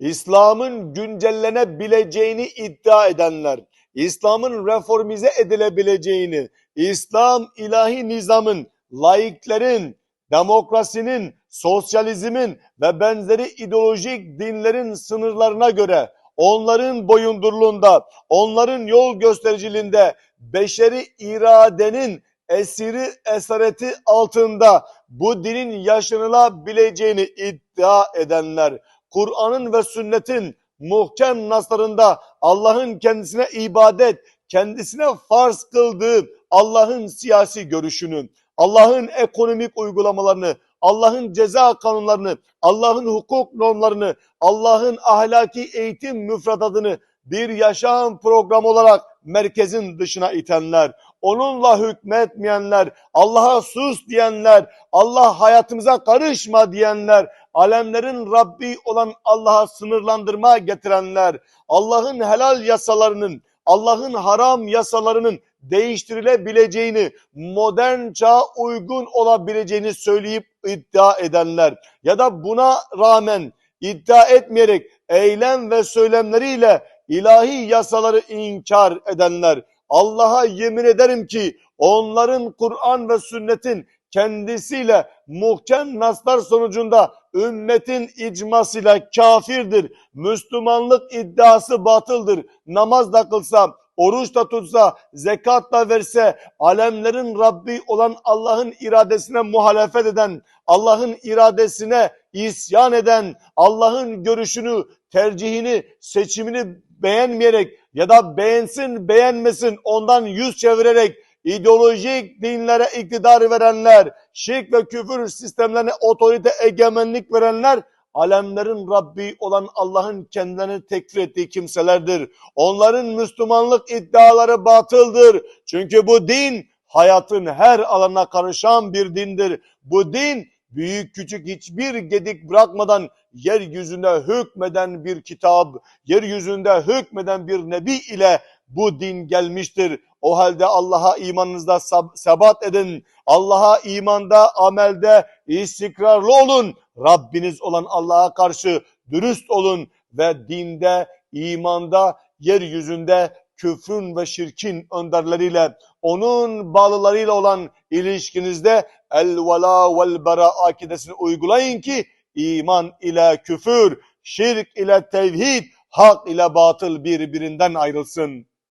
İslam'ın güncellenebileceğini iddia edenler, İslam'ın reformize edilebileceğini, İslam ilahi nizamın, laiklerin, demokrasinin, sosyalizmin ve benzeri ideolojik dinlerin sınırlarına göre onların boyundurluğunda, onların yol göstericiliğinde beşeri iradenin esiri esareti altında bu dinin yaşanılabileceğini iddia edenler, Kur'an'ın ve sünnetin muhkem naslarında Allah'ın kendisine ibadet, kendisine farz kıldığı Allah'ın siyasi görüşünü, Allah'ın ekonomik uygulamalarını, Allah'ın ceza kanunlarını, Allah'ın hukuk normlarını, Allah'ın ahlaki eğitim müfredatını bir yaşam programı olarak merkezin dışına itenler, onunla hükmetmeyenler, Allah'a sus diyenler, Allah hayatımıza karışma diyenler, alemlerin Rabbi olan Allah'a sınırlandırma getirenler, Allah'ın helal yasalarının, Allah'ın haram yasalarının değiştirilebileceğini, modern çağa uygun olabileceğini söyleyip iddia edenler ya da buna rağmen iddia etmeyerek eylem ve söylemleriyle ilahi yasaları inkar edenler, Allah'a yemin ederim ki onların Kur'an ve sünnetin kendisiyle muhkem naslar sonucunda ümmetin icmasıyla kafirdir. Müslümanlık iddiası batıldır. Namaz da kılsa, oruç da tutsa, zekat da verse, alemlerin Rabbi olan Allah'ın iradesine muhalefet eden, Allah'ın iradesine isyan eden, Allah'ın görüşünü, tercihini, seçimini beğenmeyerek ya da beğensin beğenmesin ondan yüz çevirerek ideolojik dinlere iktidar verenler, şirk ve küfür sistemlerine otorite egemenlik verenler, alemlerin Rabbi olan Allah'ın kendilerini tekfir ettiği kimselerdir. Onların Müslümanlık iddiaları batıldır. Çünkü bu din hayatın her alanına karışan bir dindir. Bu din büyük küçük hiçbir gedik bırakmadan yeryüzünde hükmeden bir kitap, yeryüzünde hükmeden bir nebi ile bu din gelmiştir. O halde Allah'a imanınızda sebat edin. Allah'a imanda, amelde istikrarlı olun. Rabbiniz olan Allah'a karşı dürüst olun ve dinde, imanda, yeryüzünde küfrün ve şirkin önderleriyle, onun bağlılarıyla olan ilişkinizde el vela vel bera akidesini uygulayın ki iman ile küfür, şirk ile tevhid, hak ile batıl birbirinden ayrılsın.